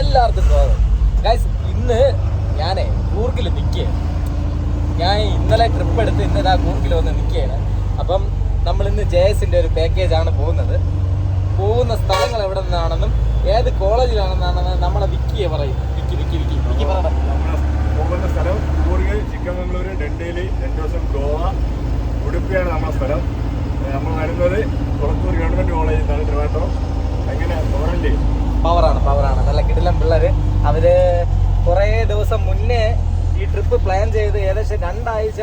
എല്ലാവർക്കും സ്വാഗതം. ഗൈസ് ഇന്ന് ഞാനേ കൂർക്കിൽ നിൽക്കുകയാണ് ഞാൻ ഇന്നലെ ട്രിപ്പ് എടുത്ത് ഇന്ന് ഇതാ കൂർക്കിൽ വന്ന് നിൽക്കുകയാണ് അപ്പം നമ്മൾ ഇന്ന് ജെ എസിന്റെ ഒരു പാക്കേജാണ് പോകുന്നത്. പോകുന്ന സ്ഥലങ്ങൾ എവിടെ നിന്നാണെന്നും ഏത് കോളേജിലാണെന്നാണെന്ന് നമ്മളെ വിക്കിയെ പറയും. വിക്കി വിക്കി വിക്കി. വിക്കി പറയണം പോകുന്ന സ്ഥലം കൂർഗ് ചിക്കമംഗളൂര് ഡൽഹിയിൽ രണ്ട് ദിവസം ഗോവ ഉടുപ്പിയാണ് നമ്മുടെ സ്ഥലം. നമ്മൾ വരുന്നത് കുളത്തൂർ ഗവൺമെന്റ് കോളേജിൽ നിന്നാണ് ട്രിവാൻഡ്രം അങ്ങനെ പോകണ്ടേ പവറാണ് പവറാണ് നല്ല കിടിലം പിള്ളേർ അവർ കുറേ ദിവസം മുന്നേ ഈ ട്രിപ്പ് പ്ലാൻ ചെയ്ത് ഏകദേശം രണ്ടാഴ്ച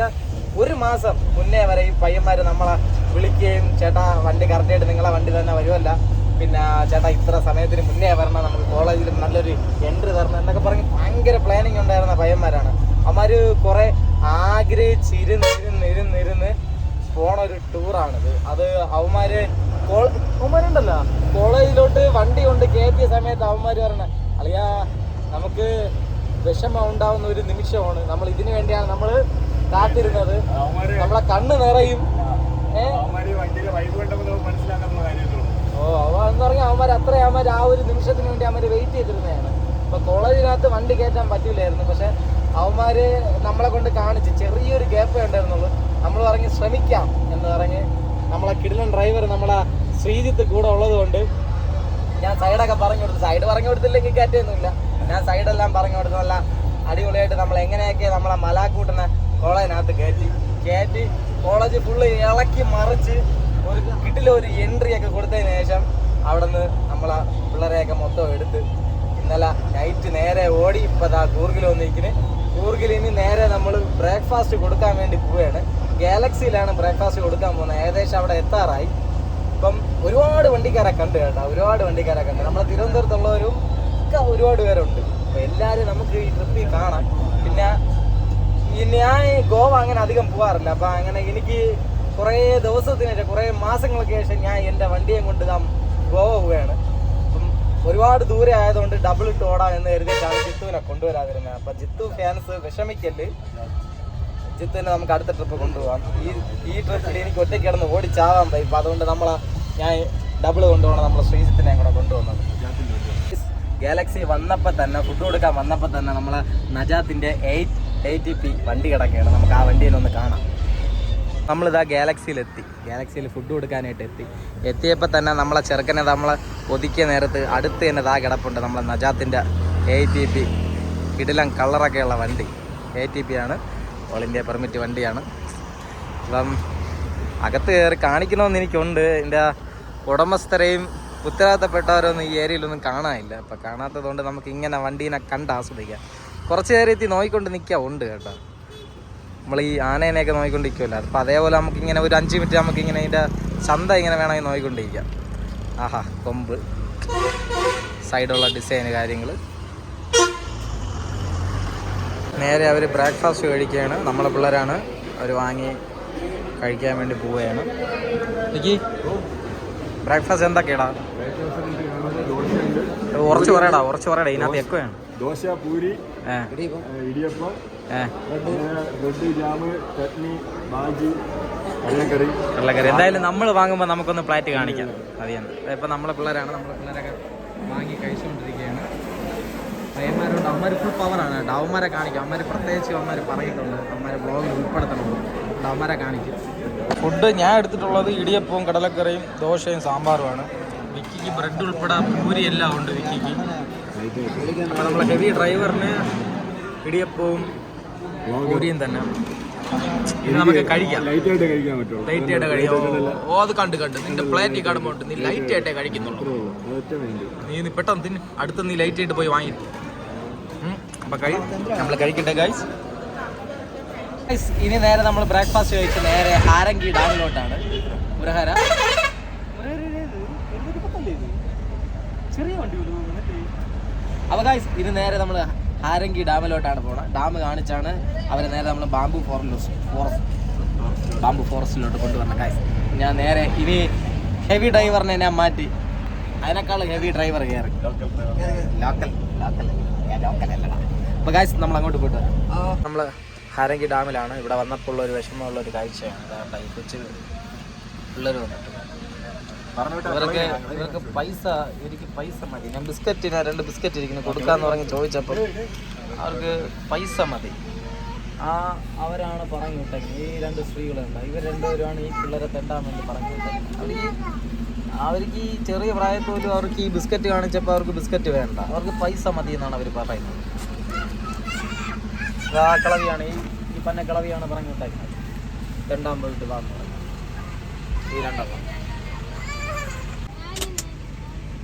ഒരു മാസം മുന്നേ വരെ ഈ പയ്യന്മാർ നമ്മളെ വിളിക്കുകയും ചേട്ടാ വണ്ടി കറക്റ്റായിട്ട് നിങ്ങളെ വണ്ടി തന്നെ വരുമല്ല. പിന്നെ ചേട്ടാ ഇത്ര സമയത്തിന് മുന്നേ വരണം. നമുക്ക് കോളേജിൽ നല്ലൊരു എൻട്രി തരണം എന്നൊക്കെ പറഞ്ഞ് ഭയങ്കര പ്ലാനിങ് ഉണ്ടായിരുന്ന പയ്യന്മാരാണ്. അവന്മാര് കുറെ ആഗ്രഹിച്ചിരുന്നിരുന്നിരുന്നിരുന്ന് പോണ ഒരു ടൂറാണിത് അത് അവന്മാര് കോള- അവന്മാരുണ്ടല്ലോ കോളേജിലോട്ട് വണ്ടി കൊണ്ട് കയറ്റിയ സമയത്ത് അവന്മാര് പറഞ്ഞ അളിയാ നമുക്ക് വിഷമം ഉണ്ടാവുന്ന ഒരു നിമിഷമാണ്. നമ്മൾ ഇതിനു വേണ്ടിയാണ് നമ്മൾ കാത്തിരുന്നത്. നമ്മളെ കണ്ണ് നിറയും. ഓ അവ എന്ന് പറഞ്ഞാൽ അവന്മാർ അത്ര അവന്മാർ ആ ഒരു നിമിഷത്തിന് വേണ്ടി അവന്മാർ വെയിറ്റ് ചെയ്തിരുന്നതാണ്. ഇപ്പൊ കോളേജിനകത്ത് വണ്ടി കയറ്റാൻ പറ്റില്ലായിരുന്നു പക്ഷെ അവന്മാര് നമ്മളെ കൊണ്ട് കാണിച്ച് ചെറിയൊരു ഗ്യാപ്പ് ഉണ്ടായിരുന്നുള്ളൂ. നമ്മൾ പറഞ്ഞ് ശ്രമിക്കാം എന്ന് പറഞ്ഞ് നമ്മളെ കിടിലൻ ഡ്രൈവർ നമ്മളെ ശ്രീജിത്ത് കൂടെ ഉള്ളത് കൊണ്ട് ഞാൻ സൈഡൊക്കെ പറഞ്ഞു കൊടുത്തു. സൈഡ് പറഞ്ഞു കൊടുത്തില്ലെങ്കിൽ കയറ്റൊന്നുമില്ല. ഞാൻ സൈഡെല്ലാം പറഞ്ഞു കൊടുത്തു. നല്ല അടിപൊളിയായിട്ട് നമ്മൾ എങ്ങനെയൊക്കെ നമ്മളെ മലാക്കൂട്ടിനെ കോളേജിനകത്ത് കയറ്റി കയറ്റി കോളേജ് ഫുള്ള് ഇളക്കി മറിച്ച് ഒരു കിട്ടില ഒരു എൻട്രി ഒക്കെ കൊടുത്തതിന് ശേഷം അവിടെ നിന്ന് നമ്മളെ പിള്ളേരെയൊക്കെ മൊത്തം എടുത്ത് ഇന്നലെ നൈറ്റ് നേരെ ഓടി ഇപ്പം ദാ കൂർഗിൽ വന്നിരിക്കുന്നത് കൂർഗിൽ ഇനി നേരെ നമ്മൾ ബ്രേക്ക്ഫാസ്റ്റ് കൊടുക്കാൻ വേണ്ടി പോവുകയാണ്. ഗാലക്സിയിലാണ് ബ്രേക്ക്ഫാസ്റ്റ് കൊടുക്കാൻ പോകുന്നത്. ഏകദേശം അവിടെ എത്താറായി. ഒരുപാട് വണ്ടിക്കാരെ കണ്ട് കേട്ടോ ഒരുപാട് വണ്ടിക്കാരെ കണ്ട്. നമ്മളെ തിരുവനന്തപുരത്തുള്ളവരും ഒക്കെ ഒരുപാട് പേരുണ്ട്. അപ്പൊ എല്ലാവരും നമുക്ക് ഈ ട്രിപ്പ് കാണാം. പിന്നെ ഞാൻ ഗോവ അങ്ങനെ അധികം പോവാറില്ല. അപ്പൊ അങ്ങനെ എനിക്ക് കുറേ ദിവസത്തിന് കുറേ മാസങ്ങൾക്ക് ശേഷം ഞാൻ എന്റെ വണ്ടിയും കൊണ്ട് നാം ഗോവ പോവുകയാണ്. അപ്പം ഒരുപാട് ദൂരെ ആയതുകൊണ്ട് ഡബിൾ ഇട്ട് ഓടാം എന്ന് കരുതിയിട്ടാണ് ജിത്തുവിനെ കൊണ്ടുവരാതിരുന്നത്. അപ്പൊ ജിത്തു ഫാൻസ് വിഷമിക്കൽ ജിത്തുവിനെ നമുക്ക് അടുത്ത ട്രിപ്പ് കൊണ്ടുപോകാം ഈ ഈ ട്രിപ്പിൽ എനിക്ക് ഒറ്റയ്ക്ക് കിടന്ന് ഓടിച്ചാവാൻ അപ്പൊ അതുകൊണ്ട് നമ്മളെ ഞാൻ ഡബിൾ കൊണ്ടുപോകണം നമ്മുടെ ശ്രീജിത്തിനെ കൂടെ കൊണ്ടുവന്നത് ഗാലക്സി വന്നപ്പോൾ തന്നെ ഫുഡ് കൊടുക്കാൻ വന്നപ്പോൾ തന്നെ നമ്മളെ നജാത്തിന്റെ എയ്റ്റ് എയ്റ്റി പി വണ്ടി കിടക്കുകയാണ്. നമുക്ക് ആ വണ്ടിയിൽ ഒന്ന് കാണാം. നമ്മളിതാ ഗാലക്സിയിലെത്തി ഗാലക്സിയിൽ ഫുഡ് കൊടുക്കാനായിട്ട് എത്തി. എത്തിയപ്പോൾ തന്നെ നമ്മളെ ചെറുക്കനെ നമ്മൾ ഒതുക്കിയ നേരത്ത് അടുത്ത് തന്നെ ഇതാ കിടപ്പുണ്ട് നമ്മളെ നജാത്തിന്റെ എ ടി പി കിടിലം കളറൊക്കെയുള്ള വണ്ടി. എ ടി പി ആണ്. ഓൾ ഇന്ത്യ പെർമിറ്റ് വണ്ടിയാണ്. അപ്പം അകത്ത് കയറി കാണിക്കണമെന്ന് എനിക്കുണ്ട്. എന്റെ ഉടമസ്ഥരെയും ഉത്തരവാദിത്തപ്പെട്ടവരൊന്നും ഈ ഏരിയയിലൊന്നും കാണാനില്ല. അപ്പം കാണാത്തതുകൊണ്ട് നമുക്ക് ഇങ്ങനെ വണ്ടീനെ കണ്ട് ആസ്വദിക്കാം. കുറച്ച് നേരത്തിൽ നോയിക്കൊണ്ട് നിൽക്കുക ഉണ്ട് കേട്ടോ. നമ്മൾ ഈ ആനേനെയൊക്കെ നോയിക്കൊണ്ടിരിക്കുമല്ലോ അപ്പം അതേപോലെ നമുക്കിങ്ങനെ ഒരു അഞ്ച് മിനിറ്റ് നമുക്ക് ഇങ്ങനെ ഇതിന്റെ ചന്ത ഇങ്ങനെ വേണമെങ്കിൽ നോയിക്കൊണ്ടിരിക്കാം. ആഹാ കൊമ്പ്. സൈഡുള്ള ഡിസൈന് കാര്യങ്ങൾ നേരെ അവർ ബ്രേക്ക്ഫാസ്റ്റ് കഴിക്കുകയാണ്. നമ്മളെ പിള്ളേരാണ്. അവർ വാങ്ങി കഴിക്കാൻ വേണ്ടി പോവുകയാണ്. എനിക്ക് ബ്രേക്ക്ഫാസ്റ്റ് എന്തൊക്കെയാടാ? ഉറച്ച് പറയടാ ഉറച്ച് പറയടാ ഇതിനകത്ത് എക്കോയാണ്. ദോശ പൂരി ഇടിയപ്പം ബ്രെഡ് ജാം ചട്നി ബാജി എന്തായാലും നമ്മൾ വാങ്ങുമ്പോൾ നമുക്കൊന്ന് പ്ലാറ്റ് കാണിക്കാം. അതിയാണ് ഇപ്പം നമ്മളെ പിള്ളേരാണ് നമ്മളെ പിള്ളേരൊക്കെ വാങ്ങി കഴിച്ചുകൊണ്ടിരിക്കുകയാണ് പയ്യന്മാരോട് അമ്മമാർ ഫുൾ പവറാണ് കേട്ടോ. അവന്മാരെ കാണിക്കും. അമ്മര് പ്രത്യേകിച്ച് അവന്മാർ പറയുന്നുണ്ട് അവന്മാരെ ബ്ലോഗിൽ ഉൾപ്പെടുത്തണമെന്ന് അതുകൊണ്ട് അവന്മാരെ കാണിക്കും. ഫുഡ് ഞാൻ എടുത്തിട്ടുള്ളത് ഇടിയപ്പവും കടലക്കറിയും ദോശയും സാമ്പാറുമാണ്. വിക്കിക്ക് ബ്രെഡ് ഉൾപ്പെടെ പൂരി എല്ലാം ഉണ്ട് വിക്കിക്ക്. അപ്പോൾ നമ്മളെ ഹെവി ഡ്രൈവറിന് ഇടിയപ്പവും പൂരിയും തന്നെ. ഇത് നമുക്ക് കഴിക്കാം. ലൈറ്റ് ആയിട്ട് കഴിക്കാൻ പറ്റുള്ളൂ. ലൈറ്റ് ആയിട്ട് കഴിക്കാം ഓ അത് കണ്ട് കണ്ട്. നിന്റെ പ്ലേറ്റിൽ കടുമ്പോൾ നീ ലൈറ്റ് ആയിട്ടേ കഴിക്കുന്നുള്ളൂ നീ നീ പെട്ടെന്ന് തിന്ന്. അടുത്ത് നീ ലൈറ്റ് ആയിട്ട് പോയി വാങ്ങി. അപ്പൊ കഴി നമ്മൾ കഴിക്കട്ടെ ഗൈസ് ഇനി നേരെ നമ്മൾ ബ്രേക്ക്ഫാസ്റ്റ് കഴിച്ച് നേരെ ഹാരങ്കി ഡാമിലോട്ടാണ്. മുരഹര. ചെറിയ വണ്ടി ഗായ്സ് ഇനി നേരെ നമ്മൾ ഹാരങ്കി ഡാമിലോട്ടാണ് പോണത് ഡാം കാണിച്ചാണ് അവരെ നേരെ നമ്മൾ ബാംബു ഫോറസ്റ്റ് ഫോറസ്റ്റ് ബാംബു ഫോറസ്റ്റിലോട്ട് കൊണ്ടുവന്ന ഗായ്സ് ഞാൻ നേരെ ഇനി ഹെവി ഡ്രൈവറിനെ ഞാൻ മാറ്റി. അതിനേക്കാൾ ഹെവി ഡ്രൈവർ കയറി. ലോക്കൽ ലോക്കൽ ലോക്കൽ അല്ലടാ. അപ്പോൾ ഗൈസ് നമ്മൾ അങ്ങോട്ട് പോയിട്ട് വരാം. നമ്മൾ ഹാരങ്കി ഡാമിലാണ്. ഇവിടെ വന്നപ്പോൾ ഉള്ള ഒരു വിഷമമുള്ള ഒരു കാഴ്ചയാണ്. കാരണം ഈ കൊച്ചു പിള്ളേർ വന്നിട്ട്. ഇവർക്ക് ഇവർക്ക് പൈസ എനിക്ക് പൈസ മതി. ഞാൻ ബിസ്ക്കറ്റിന് രണ്ട് ബിസ്ക്കറ്റ് ഇരിക്കുന്നു കൊടുക്കാന്ന് പറഞ്ഞ് ചോദിച്ചപ്പോൾ അവർക്ക് പൈസ മതി. ആ അവരാണ് പറഞ്ഞു വിട്ടേക്കുന്നത് ഈ രണ്ട് സ്ത്രീകളുണ്ട് ഇവർ രണ്ടുപേരുമാണ് ഈ പിള്ളേരെ തെണ്ടാൻ വേണ്ടി പറഞ്ഞു വിട്ടത്. ഈ അവർക്ക് ഈ ചെറിയ പ്രായത്തോലും അവർക്ക് ഈ ബിസ്ക്കറ്റ് കാണിച്ചപ്പോൾ അവർക്ക് ബിസ്ക്കറ്റ് വേണ്ട. അവർക്ക് പൈസ മതി എന്നാണ് അവർ പറയുന്നത്. ആ ഈ ഈ പന്ന കളവിയാണ് പറഞ്ഞു ഉണ്ടാക്കുന്നത് രണ്ടാം പോയിട്ട് ഭാഗം ഈ രണ്ടാം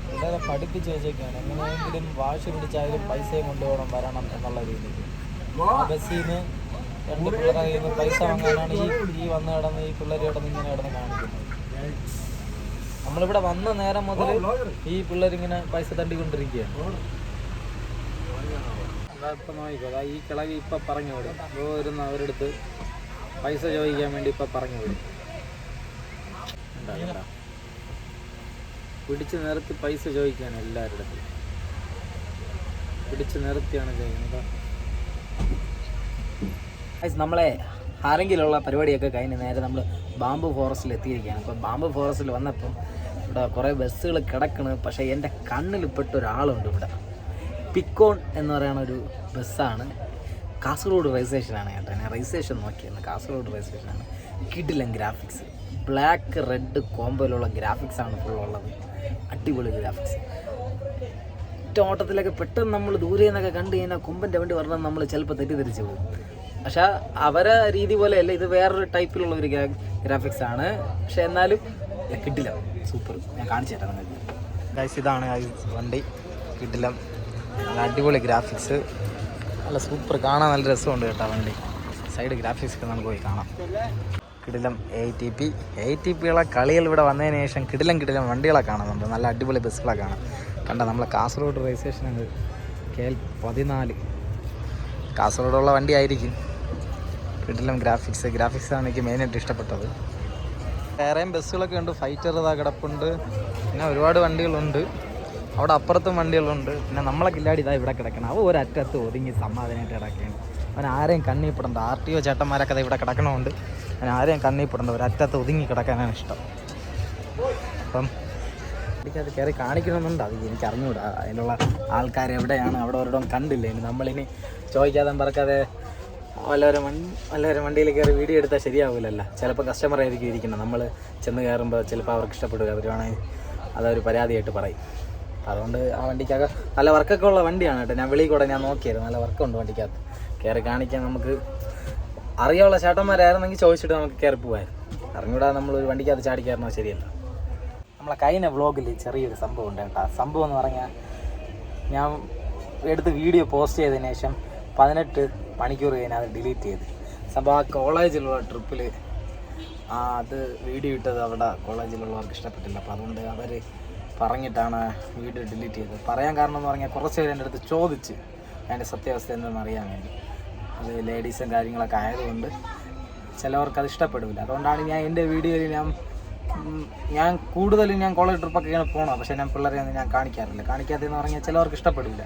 പിള്ളേരെ പഠിപ്പിച്ച് വെച്ചേക്കാണ്. എങ്ങനെയെങ്കിലും വാശി പിടിച്ചായാലും പൈസയും കൊണ്ടുപോകണം വരണം എന്നുള്ള രീതിയിൽ. ആ രണ്ട് പിള്ളേരെ കയ്യിൽ നിന്ന് പൈസ വാങ്ങാനാണ് ഈ ഈ വന്ന് കിടന്ന് ഈ പിള്ളേർ കിടന്ന് ഇങ്ങനെ കിടന്ന് കാണിക്കുന്നത്. നമ്മളിവിടെ വന്ന നേരം മുതൽ ഈ പിള്ളേരിങ്ങനെ പൈസ തണ്ടിക്കൊണ്ടിരിക്കുകയാണ് ഈ കിളവി ഇപ്പം പറഞ്ഞു വിടും. വരുന്ന അവരെടുത്ത് പൈസ ചോദിക്കാൻ വേണ്ടി ഇപ്പം പറഞ്ഞു വിടും. പിടിച്ച് നിർത്തി പൈസ ചോദിക്കാണ് എല്ലാവരുടെ അടുത്തും. പിടിച്ച് നിർത്തിയാണ് ചോദിക്കുന്നത് നമ്മളെ ആരെങ്കിലുള്ള പരിപാടിയൊക്കെ കഴിഞ്ഞ് നേരെ നമ്മൾ ബാമ്പു ഫോറസ്റ്റിൽ എത്തിയിരിക്കുകയാണ്. അപ്പോൾ ബാമ്പു ഫോറസ്റ്റിൽ വന്നപ്പം ഇവിടെ കുറേ ബസ്സുകൾ കിടക്കണ്. പക്ഷേ എന്റെ കണ്ണിൽ പെട്ട ഒരാളുണ്ട് ഇവിടെ. പിക്കോൺ എന്ന് പറയുന്ന ഒരു ബസ്സാണ്. കാസർഗോഡ് സ്റ്റേഷനാണ് കേട്ടോ. ഞാൻ സ്റ്റേഷൻ നോക്കിയിരുന്നു. കാസർഗോഡ് സ്റ്റേഷനാണ് കിഡിലൻ ഗ്രാഫിക്സ് ബ്ലാക്ക് റെഡ് കോമ്പോയിലുള്ള ഗ്രാഫിക്സ് ആണ് ഫുൾ ഉള്ളത്. അടിപൊളി ഗ്രാഫിക്സ് ഒറ്റ ഓട്ടത്തിലൊക്കെ പെട്ടെന്ന് നമ്മൾ ദൂരെ നിന്നൊക്കെ കണ്ടു കഴിഞ്ഞാൽ കുമ്പന്റെ വണ്ടി പറഞ്ഞാൽ നമ്മൾ ചിലപ്പോൾ തെറ്റിദ്ധരിച്ചു പോകും. പക്ഷെ അവരെ രീതി പോലെയല്ല ഇത് വേറൊരു ടൈപ്പിലുള്ള ഒരു ഗ്രാഫിക്സ് ആണ്. പക്ഷെ എന്നാലും കിട്ടില്ല സൂപ്പർ ഞാൻ കാണിച്ചു തരാം ഇതാണ് വണ്ടി. കിട്ടില്ല നല്ല അടിപൊളി ഗ്രാഫിക്സ് നല്ല സൂപ്പർ കാണാൻ നല്ല രസമുണ്ട് കേട്ടോ വണ്ടി. സൈഡ് ഗ്രാഫിക്സ് ഒക്കെ നമുക്ക് പോയി കാണാം. കിടിലം A T P A T പികളെ കളികൾ ഇവിടെ വന്നതിന് ശേഷം കിടിലം കിടിലം വണ്ടികളെ കാണുന്നുണ്ട്. നല്ല അടിപൊളി ബസ്സുകളെ കാണാം. കണ്ട നമ്മളെ Kasargod railway station K L പതിനാല്. കാസർഗോഡുള്ള വണ്ടി ആയിരിക്കും. കിടിലം ഗ്രാഫിക്സ് ഗ്രാഫിക്സ് ആണ് എനിക്ക് മെയിനായിട്ട് ഇഷ്ടപ്പെട്ടത്. വേറെയും ബസ്സുകളൊക്കെ ഉണ്ട്. ഫൈറ്റർ ഇതാ കിടപ്പുണ്ട്. പിന്നെ ഒരുപാട് വണ്ടികളുണ്ട്. അവിടെ അപ്പുറത്തും വണ്ടികളുണ്ട്. പിന്നെ നമ്മളെ കില്ലാടി ഇതാ ഇവിടെ കിടക്കണം. അവ ഒരറ്റത്ത് ഒതുങ്ങി സമാധാനമായിട്ട് കിടക്കുകയാണ്. അവൻ ആരെയും കണ്ണിപ്പെടണ്ട ആർ ടി ഒ ചേട്ടന്മാരൊക്കെ ഇവിടെ കിടക്കണമുണ്ട് അവൻ ആരെയും കണ്ണിപ്പെടണ്ട ഒരറ്റത്ത് ഒതുങ്ങി കിടക്കാനാണ് ഇഷ്ടം. അപ്പം എനിക്കത് കയറി കാണിക്കണമെന്നുണ്ട്. അത് എനിക്ക് അറിഞ്ഞുകൂടാ അതിലുള്ള ആൾക്കാർ എവിടെയാണ്? അവിടെ ഒരിടം കണ്ടില്ല? ഇനി നമ്മളിനി ചോദിക്കാതെ പറക്കാതെ വല്ലവരും വണ്ടി വല്ലവരും വണ്ടിയിൽ കയറി വീഡിയോ എടുത്താൽ ശരിയാവില്ലല്ലോ ചിലപ്പോൾ കസ്റ്റമർ ആയിരിക്കും ഇരിക്കുന്നത്. നമ്മൾ ചെന്ന് കയറുമ്പോൾ ചിലപ്പോൾ അവർക്ക് ഇഷ്ടപ്പെടുക. അവർ വേണമെങ്കിൽ അതൊരു പരാതിയായിട്ട് പറയും. അതുകൊണ്ട് ആ വണ്ടിക്കകത്ത് നല്ല വർക്കൊക്കെ ഉള്ള വണ്ടിയാണ് കേട്ടോ. ഞാൻ വെളിയിൽ കൂടെ ഞാൻ നോക്കിയായിരുന്നു. നല്ല വർക്കുണ്ട് വണ്ടിക്കകത്ത്. കയറി കാണിക്കാൻ നമുക്ക് അറിയാനുള്ള ചേട്ടന്മാരായിരുന്നെങ്കിൽ ചോദിച്ചിട്ട് നമുക്ക് കയറി പോകായിരുന്നു അറിഞ്ഞൂടാ നമ്മൾ ഒരു വണ്ടിക്കകത്ത് ചാടി ശരിയല്ല. നമ്മളെ കഴിഞ്ഞ വ്ളോഗിൽ ചെറിയൊരു സംഭവം ഉണ്ട് കേട്ടോ. സംഭവം എന്ന് പറഞ്ഞാൽ ഞാൻ എടുത്ത് വീഡിയോ പോസ്റ്റ് ചെയ്തതിന് ശേഷം പതിനെട്ട് മണിക്കൂർ കഴിഞ്ഞ് അത് ഡിലീറ്റ് ചെയ്ത്. സംഭവം ആ കോളേജിലുള്ള ട്രിപ്പിൽ അത് വീഡിയോ ഇട്ടത് അവിടെ കോളേജിലുള്ളവർക്ക് ഇഷ്ടപ്പെട്ടില്ല. അപ്പോൾ അതുകൊണ്ട് അവർ പറഞ്ഞിട്ടാണ് വീഡിയോ ഡിലീറ്റ് ചെയ്തത്. പറയാൻ കാരണം എന്ന് പറഞ്ഞാൽ കുറച്ച് പേര് എന്റെ അടുത്ത് ചോദിച്ച് അതിന്റെ സത്യാവസ്ഥ എന്താണെന്ന് അറിയാൻ വേണ്ടി. അത് ലേഡീസും കാര്യങ്ങളൊക്കെ ആയതുകൊണ്ട് ചിലവർക്ക് അത് ഇഷ്ടപ്പെടില്ല അതുകൊണ്ടാണ് ഞാൻ എന്റെ വീഡിയോയിൽ ഞാൻ ഞാൻ കൂടുതലും ഞാൻ കോളേജ് ട്രിപ്പൊക്കെ ഇങ്ങനെ പോകണം പക്ഷേ ഞാൻ പിള്ളേരെ ഒന്നും ഞാൻ കാണിക്കാറില്ല. കാണിക്കാത്തതെന്ന് പറഞ്ഞാൽ ചിലവർക്ക് ഇഷ്ടപ്പെടില്ല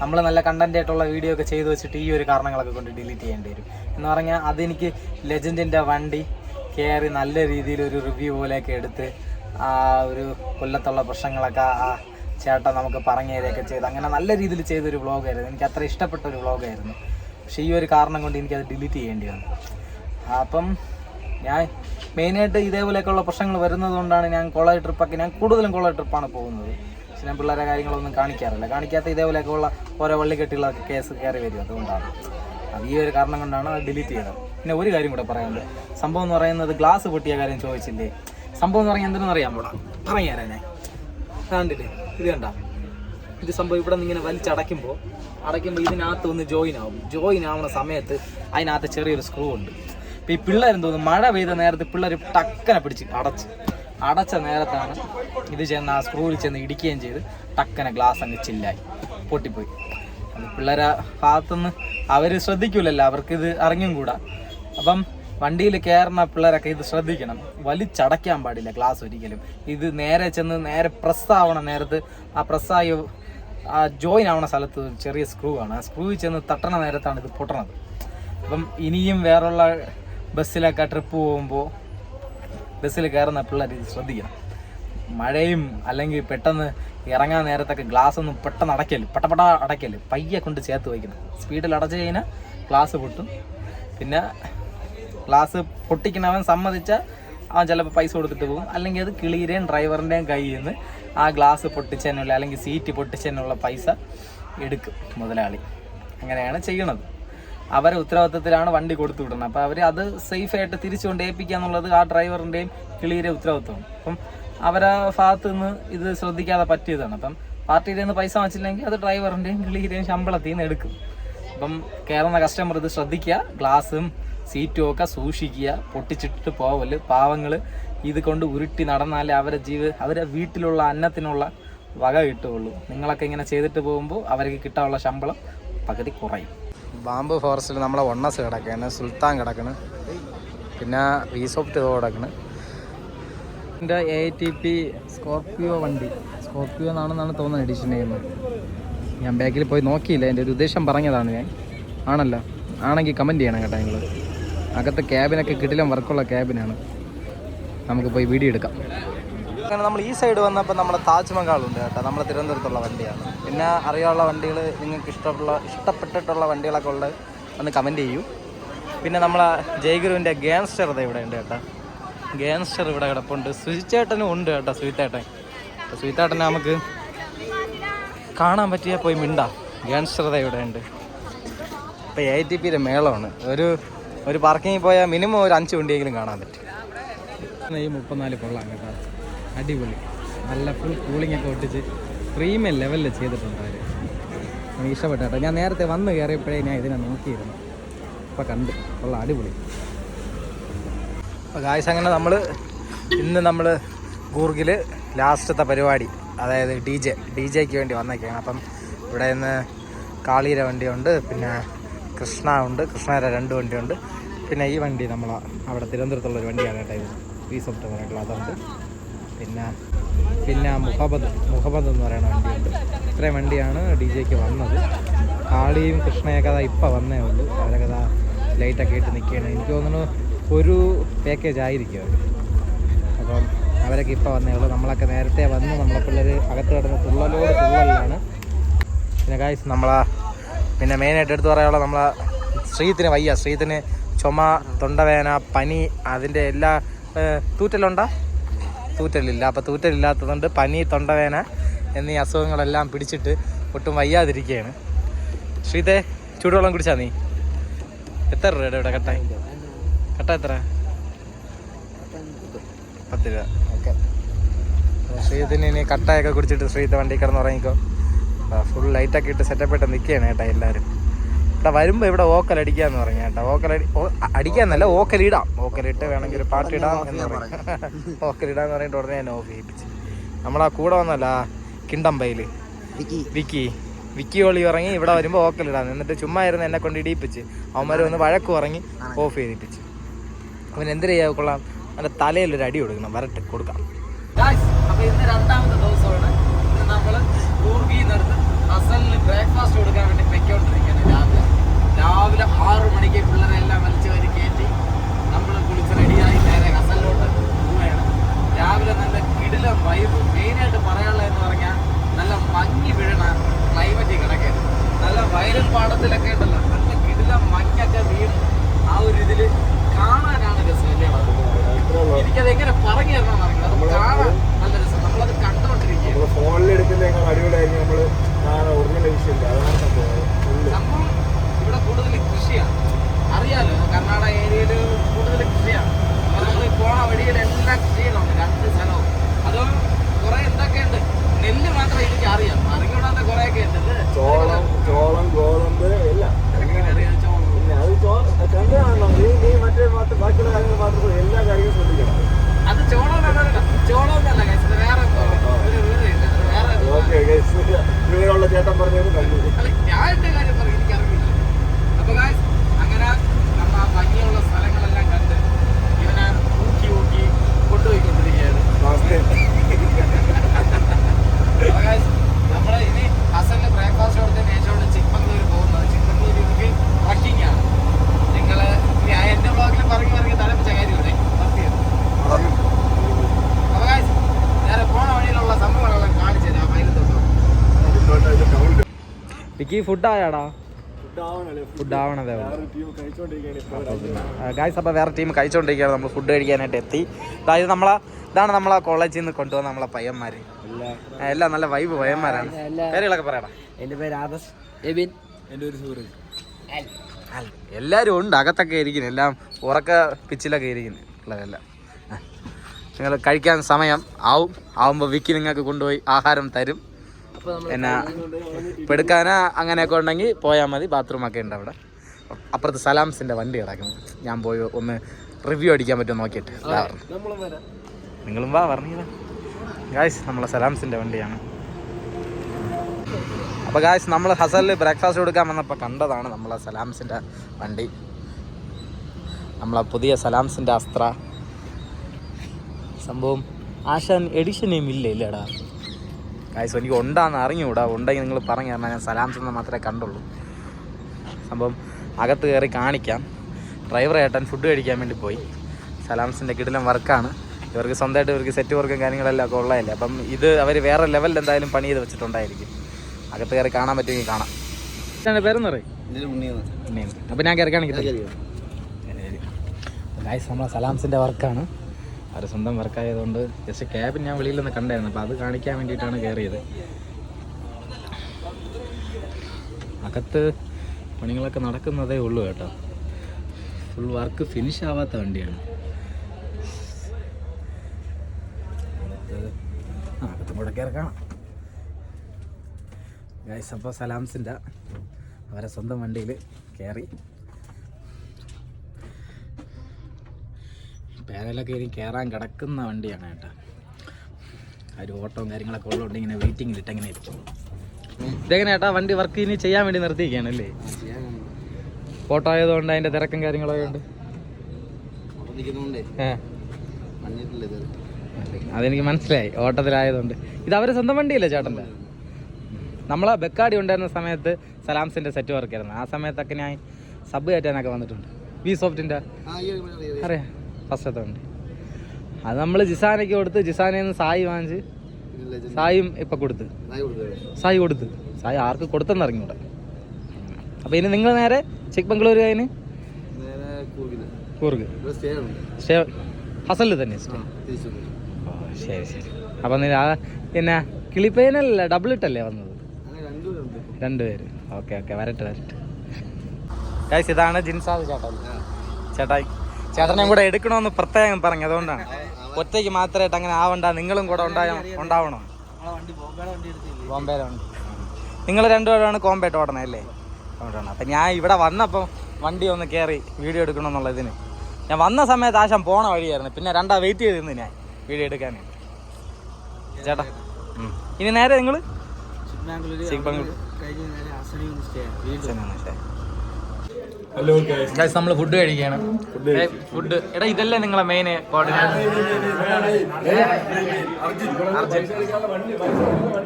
നമ്മൾ നല്ല കണ്ടന്റ് ആയിട്ടുള്ള വീഡിയോ ഒക്കെ ചെയ്തു വെച്ചിട്ട് ഈ ഒരു കാരണങ്ങളൊക്കെ കൊണ്ട് ഡിലീറ്റ് ചെയ്യേണ്ടി വരും. എന്ന് പറഞ്ഞാൽ അതെനിക്ക് ലെജൻഡിന്റെ വണ്ടി കയറി നല്ല രീതിയിൽ ഒരു റിവ്യൂ പോലെയൊക്കെ എടുത്ത് ആ ഒരു കൊല്ലത്തുള്ള പ്രശ്നങ്ങളൊക്കെ ആ ചേട്ടൻ നമുക്ക് പറഞ്ഞു ചെയ്ത്. അങ്ങനെ നല്ല രീതിയിൽ ചെയ്തൊരു വ്ളോഗായിരുന്നു. എനിക്ക് അത്ര ഇഷ്ടപ്പെട്ട ഒരു വ്ളോഗായിരുന്നു. പക്ഷേ ഈ ഒരു കാരണം കൊണ്ട് എനിക്കത് ഡിലീറ്റ് ചെയ്യേണ്ടി വന്നു. അപ്പം ഞാൻ മെയിനായിട്ട് ഇതേപോലെയൊക്കെയുള്ള പ്രശ്നങ്ങൾ വരുന്നതുകൊണ്ടാണ് ഞാൻ കോളേജ് ട്രിപ്പൊക്കെ ഞാൻ കൂടുതലും കോളേജ് ട്രിപ്പാണ് പോകുന്നത്. പക്ഷെ ഞാൻ പിള്ളേരെ കാര്യങ്ങളൊന്നും കാണിക്കാറില്ല. കാണിക്കാത്ത ഇതേപോലെയൊക്കെ ഉള്ള ഓരോ വള്ളിക്കെട്ടികളൊക്കെ കേസ് കയറി വരും. അതുകൊണ്ടാണ്. അത് ഈ ഒരു കാരണം കൊണ്ടാണ് അത് ഡിലീറ്റ് ചെയ്തത്. പിന്നെ ഒരു കാര്യം കൂടെ പറയാനുണ്ട്. സംഭവം എന്ന് പറയുന്നത് ഗ്ലാസ് പൊട്ടിയ കാര്യം ചോദിച്ചില്ലേ? സംഭവം എന്ന് പറഞ്ഞാൽ എന്തെന്ന് അറിയാൻ പോടാ പറഞ്ഞു തരാനേ കണ്ടില്ലേ? ഇത് കണ്ട? ഇത് സംഭവം ഇവിടെ നിന്ന് ഇങ്ങനെ വലിച്ചടയ്ക്കുമ്പോൾ അടയ്ക്കുമ്പോൾ ഇതിനകത്ത് ഒന്ന് ജോയിൻ ആവും. ജോയിൻ ആവുന്ന സമയത്ത് അതിനകത്ത് ചെറിയൊരു സ്ക്രൂ ഉണ്ട്. ഇപ്പം ഈ പിള്ളേരും തോന്നുന്നു മഴ പെയ്ത നേരത്ത് പിള്ളേർ ടക്കനെ പിടിച്ച് അടച്ച്. അടച്ച നേരത്താണ് ഇത് ചെന്ന് ആ സ്ക്രൂവിൽ ചെന്ന് ഇടിക്കുകയും ചെയ്ത് ടക്കനെ ഗ്ലാസ് അങ്ങ് ചില്ലായി പൊട്ടിപ്പോയി. പിള്ളേരെ ഭാഗത്തുനിന്ന് അവർ ശ്രദ്ധിക്കൂലല്ലോ. അവർക്കിത് അറിഞ്ഞും കൂടാ. അപ്പം വണ്ടിയിൽ കയറുന്ന പിള്ളേരൊക്കെ ഇത് ശ്രദ്ധിക്കണം. വലിച്ചടയ്ക്കാൻ പാടില്ല ഗ്ലാസ് ഒരിക്കലും. ഇത് നേരെ ചെന്ന് നേരെ പ്രസ്സാവണ നേരത്ത് ആ പ്രസ്സായി ആ ജോയിൻ ആവണ സ്ഥലത്ത് ചെറിയ സ്ക്രൂ ആണ്. ആ സ്ക്രൂ ചെന്ന് തട്ടണ നേരത്താണ് ഇത് പൊട്ടണത്. അപ്പം ഇനിയും വേറുള്ള ബസ്സിലൊക്കെ ട്രിപ്പ് പോകുമ്പോൾ ബസ്സിൽ കയറുന്ന പിള്ളേർ ഇത് ശ്രദ്ധിക്കണം. മഴയും അല്ലെങ്കിൽ പെട്ടെന്ന് ഇറങ്ങാൻ നേരത്തൊക്കെ ഗ്ലാസ് ഒന്നും പെട്ടെന്ന് അടയ്ക്കൽ പട്ടപ്പട അടയ്ക്കൽ. പയ്യെ കൊണ്ട് ചേർത്ത് വയ്ക്കണം. സ്പീഡിൽ അടച്ചു കഴിഞ്ഞാൽ ഗ്ലാസ് പൊട്ടും. പിന്നെ ഗ്ലാസ് പൊട്ടിക്കണവൻ സമ്മതിച്ചാൽ അവൻ ചിലപ്പോൾ പൈസ കൊടുത്തിട്ട് പോകും. അല്ലെങ്കിൽ അത് കിളിയുടെയും ഡ്രൈവറിന്റെയും കയ്യിൽ നിന്ന് ആ ഗ്ലാസ് പൊട്ടിച്ചതിനുള്ള അല്ലെങ്കിൽ സീറ്റ് പൊട്ടിച്ചതിനുള്ള പൈസ എടുക്കും മുതലാളി. അങ്ങനെയാണ് ചെയ്യണത് അവരെ ഉത്തരവാദിത്തത്തിലാണ് വണ്ടി കൊടുത്തു വിടുന്നത്. അപ്പോൾ അവർ അത് സേഫായിട്ട് തിരിച്ചു കൊണ്ട് ഏൽപ്പിക്കുക എന്നുള്ളത് ആ ഡ്രൈവറിന്റെയും കിളിയുടെ ഉത്തരവാദിത്തമാണ് അപ്പം അവരെ ഭാഗത്ത് നിന്ന് ഇത് ശ്രദ്ധിക്കാതെ പറ്റിയതാണ്. അപ്പം പാർട്ടിയിൽ നിന്ന് പൈസ വാങ്ങിച്ചില്ലെങ്കിൽ അത് ഡ്രൈവറിന്റെയും കിളിയുടെയും ശമ്പളത്തിൽ നിന്ന് എടുക്കും. അപ്പം കയറുന്ന കസ്റ്റമർ ഇത് ശ്രദ്ധിക്കുക. ഗ്ലാസും സീറ്റും ഒക്കെ സൂക്ഷിക്കുക പൊട്ടിച്ചിട്ട് പോവൽ പാവങ്ങൾ ഇത് കൊണ്ട് ഉരുട്ടി നടന്നാലേ അവരെ ജീവ അവരെ വീട്ടിലുള്ള അന്നത്തിനുള്ള വക കിട്ടുകയുള്ളൂ. നിങ്ങളൊക്കെ ഇങ്ങനെ ചെയ്തിട്ട് പോകുമ്പോൾ അവർക്ക് കിട്ടാനുള്ള ശമ്പളം പകുതി കുറയും. ബാമ്പ് ഫോറസ്റ്റിൽ നമ്മളെ ഒണ്ണസ് കിടക്കുകയാണ് സുൽത്താൻ കിടക്കണ് പിന്നെ റീസോപ്റ്റ് കിടക്കണ്. എന്റെ എ ടി പി സ്കോർപ്പിയോ വണ്ടി. സ്കോർപ്പിയോ എന്നാണെന്നാണ് തോന്നുന്നത് എഡിഷൻ ചെയ്യുന്നത്. ഞാൻ ബാക്കിൽ പോയി നോക്കിയില്ല. എന്റെ ഒരു ഉദ്ദേശം പറഞ്ഞതാണ് ഞാൻ. ആണല്ലോ. ആണെങ്കിൽ കമന്റ് ചെയ്യണം കേട്ടോ നിങ്ങൾ അകത്തെ ക്യാബിനൊക്കെ കിടിലം വർക്കുള്ള ക്യാബിനാണ് നമുക്ക് പോയി വീഡിയോ എടുക്കാം. അങ്ങനെ നമ്മൾ ഈ സൈഡ് വന്നപ്പോൾ നമ്മുടെ താജ്മഹൽ ഉണ്ട് കേട്ടോ. നമ്മുടെ തിരുവനന്തപുരത്തുള്ള വണ്ടിയാണ്. പിന്നെ അറിയാനുള്ള വണ്ടികൾ നിങ്ങൾക്ക് ഇഷ്ടമുള്ള ഇഷ്ടപ്പെട്ടിട്ടുള്ള വണ്ടികളൊക്കെ ഉള്ളത് ഒന്ന് കമന്റ് ചെയ്യൂ. പിന്നെ നമ്മളെ ജയഗുരുവിന്റെ ഗാങ്സ്റ്റർ ഇവിടെ ഉണ്ട് കേട്ടോ. ഗാങ്സ്റ്റർ ഇവിടെ കിടപ്പുണ്ട്. സുചിച്ചേട്ടനും ഉണ്ട് കേട്ടോ സുജിത്തേട്ടൻ അപ്പോൾ സുഹിത്തേട്ടനെ നമുക്ക് കാണാൻ പറ്റിയാൽ പോയി മിണ്ടാം. ഗാങ്സ്റ്റർ ഇവിടെ ഉണ്ട്. ഇപ്പോൾ എ ടി പിയുടെ മേളമാണ്. ഒരു ഒരു പാർക്കിങ്ങിൽ പോയാൽ മിനിമം ഒരു അഞ്ച് വണ്ടിയെങ്കിലും കാണാൻ പറ്റും. ഈ മുപ്പത്തിനാല് കൊള്ളാം കേട്ടോ. അടിപൊളി. നല്ല ഫുൾ കൂളിംഗ് ഒക്കെ ഒട്ടിച്ച് പ്രീമിയം ലെവലിൽ ചെയ്തിട്ടുണ്ട് അവർ എനിക്ക് ഇഷ്ടപ്പെട്ടു കേട്ടോ. ഞാൻ നേരത്തെ വന്ന് കയറിയപ്പോഴേ ഞാൻ ഇതിനെ നോക്കിയിരുന്നു. അപ്പോൾ കണ്ട്. കൊള്ളാം അടിപൊളി. അപ്പോൾ ഗായ്സ് അങ്ങനെ നമ്മൾ ഇന്ന് നമ്മൾ കൂർഗിൽ ലാസ്റ്റത്തെ പരിപാടി. അതായത് ഡി ജെ ഡി ജെക്ക് വേണ്ടി വന്നേക്കാണ്. അപ്പം ഇവിടെ നിന്ന് കാളീര വണ്ടിയുണ്ട്. പിന്നെ കൃഷ്ണ ഉണ്ട്. കൃഷ്ണയുടെ രണ്ട് വണ്ടിയുണ്ട്. പിന്നെ ഈ വണ്ടി നമ്മൾ അവിടെ തിരുവനന്തപുരത്തുള്ള ഒരു വണ്ടിയാണ് കേട്ടോ ഇത്. വി സോഫ്റ്റ് പറഞ്ഞിട്ടുള്ള അതുണ്ട് പിന്നെ പിന്നെ മുഹബദ് മുഹബദ് എന്ന് പറയുന്ന വണ്ടിയുണ്ട്. ഇത്രയും വണ്ടിയാണ് ഡി ജെക്ക് വന്നത്. കാളിയും കൃഷ്ണയൊക്കെ അതാ ഇപ്പം വന്നേ ഉള്ളൂ. അവരൊക്കെ അതാ ലൈറ്റൊക്കെ ഇട്ട് നിൽക്കുകയാണ്. എനിക്ക് തോന്നുന്നു ഒരു പാക്കേജ് ആയിരിക്കും അവർ അപ്പം അവരൊക്കെ ഇപ്പോൾ വന്നേ ഉള്ളൂ. നമ്മളൊക്കെ നേരത്തെ വന്ന്. നമ്മളെ പിള്ളേർ അകത്ത് കിടന്ന് തുള്ളലോട് തുള്ളലാണ്. പിന്നെ കായ്സ് നമ്മളാ പിന്നെ മെയിനായിട്ട് എടുത്ത് പറയാനുള്ള നമ്മളെ ശ്രീത്തിന് വയ്യ. ശ്രീത്തിന് ചുമ തൊണ്ടവേന പനി അതിന്റെ എല്ലാ തൂറ്റലുണ്ടോ? തൂറ്റലില്ല. അപ്പോൾ തൂറ്റലില്ലാത്തതുകൊണ്ട് പനി തൊണ്ടവേന എന്നീ അസുഖങ്ങളെല്ലാം പിടിച്ചിട്ട് ഒട്ടും വയ്യാതിരിക്കുകയാണ് ശ്രീതേ ചൂടുവെള്ളം കുടിച്ചാ നീ? എത്ര രൂപയുടെ ഇവിടെ കട്ടായി? കട്ട എത്ര? പത്ത് രൂപ. ഓക്കെ ശ്രീതിന് ഇനി കട്ടയൊക്കെ കുടിച്ചിട്ട് ശ്രീത്തെ വണ്ടി കിടന്ന് ഉറങ്ങിക്കോ. ഫുൾ ലൈറ്റൊക്കെ ഇട്ട് സെറ്റപ്പ് ഇട്ട് നിൽക്കുകയാണ് കേട്ടോ എല്ലാവരും ഇവിടെ വരുമ്പോൾ ഇവിടെ ഓക്കൽ അടിക്കാന്ന് പറഞ്ഞു കേട്ടോ. ഓക്കൽ അടി ഓ- അ- അടിക്കാന്നല്ല ഓക്കലിടാം ഓക്കലിട്ട് വേണമെങ്കിൽ ഒരു പാട്ടിടാം എന്ന് പറഞ്ഞു. ഓക്കലിടാന്ന് പറഞ്ഞിട്ട് ഉടനെ ഞാൻ ഓഫ് ചെയ്യിപ്പിച്ച് നമ്മളാ കൂടെ വന്നല്ല കിണ്ടമ്പയിൽ വിക്കി. വിക്കി. ഓളി ഇറങ്ങി ഇവിടെ വരുമ്പോൾ ഓക്കലിടാം എന്നിട്ട് ചുമ്മാ ഇരുന്ന് എന്നെ കൊണ്ട് ഇടിയിപ്പിച്ച് അവന്മാർ വന്ന് വഴക്ക് ഇറങ്ങി ഓഫ് ചെയ്തിപ്പിച്ച്. അവൻ എന്ത് ചെയ്യാ കൊള്ളാം? അവന്റെ തലയിൽ ഒരു അടി കൊടുക്കണം. വരട്ടെ കൊടുക്കാം. അപ്പോൾ ഇന്ന് രണ്ടാമത്തെ ദിവസമാണ്. നമ്മൾ അസലിന് ബ്രേക്ക്ഫാസ്റ്റ് കൊടുക്കാൻ വേണ്ടി വെക്കോണ്ടിരിക്കുകയാണ് രാവിലെ ആറ് മണിക്ക് പിള്ളേരെ എല്ലാം വലിച്ചു വരി കയറ്റി നമ്മൾ കുളിച്ച് റെഡിയായി നേരെ കസലിലോട്ട് പോവുകയാണ്. രാവിലെ നല്ല കിടില വൈബ് മെയിനായിട്ട് പറയാനുള്ളതെന്ന് പറഞ്ഞാൽ നല്ല മഞ്ഞ് വീഴണ ക്ലൈമറ്റ് കിടക്കരുത് നല്ല വയലും പാടത്തിലൊക്കെ ഉണ്ടല്ലോ നല്ല കിടില മഞ്ഞൊക്കെ വീണ് ആ ഒരു ഇതിൽ കാണാനാണ് രസം അല്ലേ? എനിക്കത് എങ്ങനെ പറഞ്ഞു തരണം അറിയില്ല. അത് കാണാൻ നല്ല രസം. നമ്മളത് കണ്ടോണ്ടിരിക്കുക ഫോണിലെടുക്കുന്ന ഫോണിൽ എടുക്കുന്നതിനേക്കാൾ അടിപൊളിയായിരിക്കും നമ്മൾ ഒറിജിനൽ വിഷയമില്ല അതാണ് അറിയാലോ കർണാടക ഏരിയയിൽ കൂടുതൽ കൃഷിയാണ് അപ്പൊ നമ്മൾ പോണ വഴിയിലെല്ലാം കൃഷി ചെയ്യുന്നുണ്ട് രണ്ട് സ്ഥലവും അത് കുറെ എന്തൊക്കെയുണ്ട് നെല്ല് മാത്രമേ എനിക്ക് അറിയാം അറിഞ്ഞൂടാത്ത കുറെയൊക്കെ ഉണ്ട് ഇത് ചോളം ചോളം ഗോതമ്പ് എല്ലാം എങ്ങനെ അറിയാം ചോളം? പിന്നെ അത് ചോ- കണ്ടു കാണണം നീ നീ മറ്റേ മാത്രം ബാക്കിയുള്ള കാര്യങ്ങൾ മാത്രം എല്ലാ കാര്യങ്ങളും ശ്രദ്ധിക്കണം അത് ചോളം എന്നല്ല ചോളം എന്നല്ല guys. ഇത് വേറെ എന്തോ ആണ്. ഒരു വേറെ ഇല്ല. അത് വേറെ എന്തോ ആണ്. ഓക്കെ ഇവിടെയുള്ള ചേട്ടൻ പറഞ്ഞത് കണ്ടു അല്ല, ഞാൻ എന്റെ കാര്യം പറയും എനിക്കറിയില്ല അപ്പൊ guys, അങ്ങനെ നമ്മ ആ ഭംഗിയുള്ള സ്ഥലങ്ങളെല്ലാം കണ്ട് ഇവനെ ഊക്കി ഊക്കി കൊണ്ടുപോയിക്കൊണ്ടിരിക്കുകയാണ് അപ്പൊ guys, നമ്മൾ ഇനി ഹസന് ബ്രേക്ക്ഫാസ്റ്റ് കൊടുത്തതിന് ശേഷമാണ് ചിക്കമംഗ്ലൂർ പോകുന്നത് ചിക്കമംഗ്ലൂർ ട്രക്കിംഗ് ആണ് നിങ്ങൾ ഞാൻ എന്റെ ബ്ലോഗിൽ പറഞ്ഞു പറഞ്ഞു തലപ്പിച്ച കാര്യമാണ് സത്യം അപ്പൊ guys, നേരെ പോണ വിക്കി ഫുഡ് ആയാടാ ഫുഡ്. ആവണതേ ഉള്ളൂ. വേറെ ടീം കഴിച്ചോണ്ടിരിക്കുകയാണ് ഇപ്പോൾ ഗായ്സ് അപ്പോൾ വേറെ ടീം കഴിച്ചുകൊണ്ടിരിക്കുകയാണ് നമ്മൾ ഫുഡ് കഴിക്കാനായിട്ട് എത്തി. അതായത് നമ്മളെ ഇതാണ് നമ്മളെ കോളേജിൽ നിന്ന് കൊണ്ടുവന്ന നമ്മളെ പയ്യന്മാര്. എല്ലാം. നല്ല വൈബ് പയ്യന്മാരാണ്. പേരുകളൊക്കെ പറയടാ. എന്റെ പേര് ആദർശ്. എബിൻ. എന്റെ ഒരു സുഹൃത്ത് എല്ലാവരും ഉണ്ട് അകത്തൊക്കെ ഇരിക്കുന്നു. എല്ലാം ഉറക്ക പിച്ചിലൊക്കെ ഇരിക്കുന്നു. ഉള്ളതെല്ലാം നിങ്ങൾ കഴിക്കാൻ സമയം ആവും. ആവുമ്പോൾ വിക്കി നിങ്ങൾക്ക് കൊണ്ടുപോയി ആഹാരം തരും. പിന്നെ പെടുക്കാന അങ്ങനെയൊക്കെ ഉണ്ടെങ്കിൽ പോയാൽ മതി ബാത്റൂമൊക്കെ ഉണ്ട് അവിടെ. അപ്പുറത്ത് സലാംസിന്റെ വണ്ടി കിടക്കുന്നു. ഞാൻ പോയി ഒന്ന് റിവ്യൂ അടിക്കാൻ പറ്റുമോ നോക്കിയിട്ട്. നിങ്ങളും വാ പറഞ്ഞില്ല. ഗായ്സ് നമ്മളെ സലാംസിന്റെ വണ്ടിയാണ്. അപ്പോൾ ഗായ്സ് നമ്മൾ ഹസലിൽ ബ്രേക്ക്ഫാസ്റ്റ് കൊടുക്കാൻ വന്നപ്പോൾ കണ്ടതാണ് നമ്മളെ സലാംസിന്റെ വണ്ടി. നമ്മളെ പുതിയ സലാംസിന്റെ അസ്ത്ര. സംഭവം ആശാൻ എഡിഷൻ നെയിം ഇല്ല ഇല്ലടാ? ഗായ്സ് എനിക്ക് ഉണ്ടാന്ന് അറിഞ്ഞുകൂടാ. ഉണ്ടെങ്കിൽ നിങ്ങൾ പറഞ്ഞു തരണം. ഞാൻ സലാംസ് എന്ന് മാത്രമേ കണ്ടുള്ളൂ. സംഭവം അകത്ത് കയറി കാണിക്കാം. ഡ്രൈവർ ഏട്ടൻ ഫുഡ് കഴിക്കാൻ വേണ്ടി പോയി. സലാംസിന്റെ കിടിലം വർക്കാണ്. ഇവർക്ക് സ്വന്തമായിട്ട് ഇവർക്ക് സെറ്റ് വർക്കും കാര്യങ്ങളെല്ലാം ഒക്കെ ഉള്ളതല്ലേ. അപ്പം ഇത് അവർ വേറെ ലെവലിൽ എന്തായാലും പണി ചെയ്ത് വെച്ചിട്ടുണ്ടായിരിക്കും. അകത്ത് കയറി കാണാൻ പറ്റുമെങ്കിൽ കാണാം. എന്താണ് പേരെന്ന് പറയും? അപ്പം ഞാൻ കയറി കാണിക്കാം ഗായ്സ് നമ്മളെ സലാംസിന്റെ വർക്കാണ്. അവർ സ്വന്തം വർക്കായതുകൊണ്ട് ജസ്റ്റ് ക്യാബിൻ ഞാൻ വെളിയിൽ നിന്ന് കണ്ടായിരുന്നു. അപ്പോൾ അത് കാണിക്കാൻ വേണ്ടിയിട്ടാണ് കയറിയത് അകത്ത് പണികളൊക്കെ നടക്കുന്നതേ ഉള്ളൂ കേട്ടോ. ഫുൾ വർക്ക് ഫിനിഷ് ആവാത്ത വണ്ടിയാണ്. അകത്ത് കൂടെ കയറി ഗൈസ് അപ്പോൾ സലാംസിന്റെ അവരെ സ്വന്തം വണ്ടിയിൽ കയറി പേരലൊക്കെ ഇനി കയറാൻ കിടക്കുന്ന വണ്ടിയാണ് കേട്ടോ. ഒരു ഓട്ടവും കാര്യങ്ങളൊക്കെ ഉള്ളതുകൊണ്ട് ഇങ്ങനെ വെയിറ്റിങ്ങിലിട്ട് എങ്ങനെ ഇരിക്കും. ഇതെങ്ങനെ ഏട്ടാ? വണ്ടി വർക്ക് ഇനി ചെയ്യാൻ വേണ്ടി നിർത്തിയിരിക്കുകയാണല്ലേ ഓട്ടോ ആയതുകൊണ്ട് അതിന്റെ തിരക്കും കാര്യങ്ങളൊക്കെ ഉണ്ട്. അതെനിക്ക് മനസ്സിലായി. ഓട്ടത്തിലായതുകൊണ്ട്. ഇത് അവരെ സ്വന്തം വണ്ടിയല്ലേ ചേട്ടന്റെ? നമ്മളെ ബെക്കാടി ഉണ്ടായിരുന്ന സമയത്ത് സലാംസിന്റെ സെറ്റ് വർക്ക് ആയിരുന്നു. ആ സമയത്തൊക്കെ ഞാൻ സബ് കയറ്റാനൊക്കെ വന്നിട്ടുണ്ട്. വി സോഫ്റ്റിന്റെ അറിയാം. ഫസ്റ്റത്തെ വണ്ടി അത് നമ്മൾ ജിസാനയ്ക്ക് കൊടുത്ത് ജിസാനയിൽ നിന്ന് സായി വാങ്ങിച്ച്. സായും ഇപ്പം കൊടുത്ത്. സായി കൊടുത്ത് സായി ആർക്ക് കൊടുത്തെന്ന് അറിഞ്ഞൂടെ. അപ്പോൾ ഇനി നിങ്ങൾ നേരെ ചെക്ക് ബംഗളൂരു കഴിഞ്ഞ്. കൂർഗ്. സ്റ്റേ ഹസലിൽ തന്നെ ശരി ശരി. അപ്പം പിന്നെ കിളിപ്പേനല്ല ഡബിൾ ഇട്ടല്ലേ വന്നത്. രണ്ടുപേര് ഓക്കെ ഓക്കെ വരട്ടെ വരട്ടെ. ഗൈസ് ഇതാണ് ജിൻസാദ് ചേട്ടാ ചേട്ടായി. ചേട്ടനെ കൂടെ എടുക്കണമെന്ന് പ്രത്യേകം പറഞ്ഞു അതുകൊണ്ടാണ്. ഒറ്റയ്ക്ക് മാത്രമായിട്ട് അങ്ങനെ ആവണ്ട നിങ്ങളും കൂടെ ഉണ്ടായ ഉണ്ടാവണം. ബോംബെയിലുണ്ട് വണ്ടി നിങ്ങൾ രണ്ടുപേരാണ് കോമ്പേട്ട് ഓടണേ അല്ലേ? കോമ്പേട്ട് അപ്പം ഞാൻ ഇവിടെ വന്നപ്പോൾ വണ്ടി ഒന്ന് കയറി വീഡിയോ എടുക്കണമെന്നുള്ള ഇതിന്. ഞാൻ വന്ന സമയത്ത് ആശം പോണ വഴിയായിരുന്നു. പിന്നെ രണ്ടാ വെയിറ്റ് ചെയ്ത് നിന്ന് ഞാൻ വീഡിയോ എടുക്കാൻ. ചേട്ടാ ഇനി നേരെ നിങ്ങൾ ചിക്ക്മംഗ്ലൂര് ഗൈസ് ഗൈസ് നമ്മൾ ഫുഡ് കഴിക്കുകയാണ്. ഫുഡ് എടാ ഇതല്ലേ നിങ്ങളെ മെയിൻ കോർഡിനേറ്റർ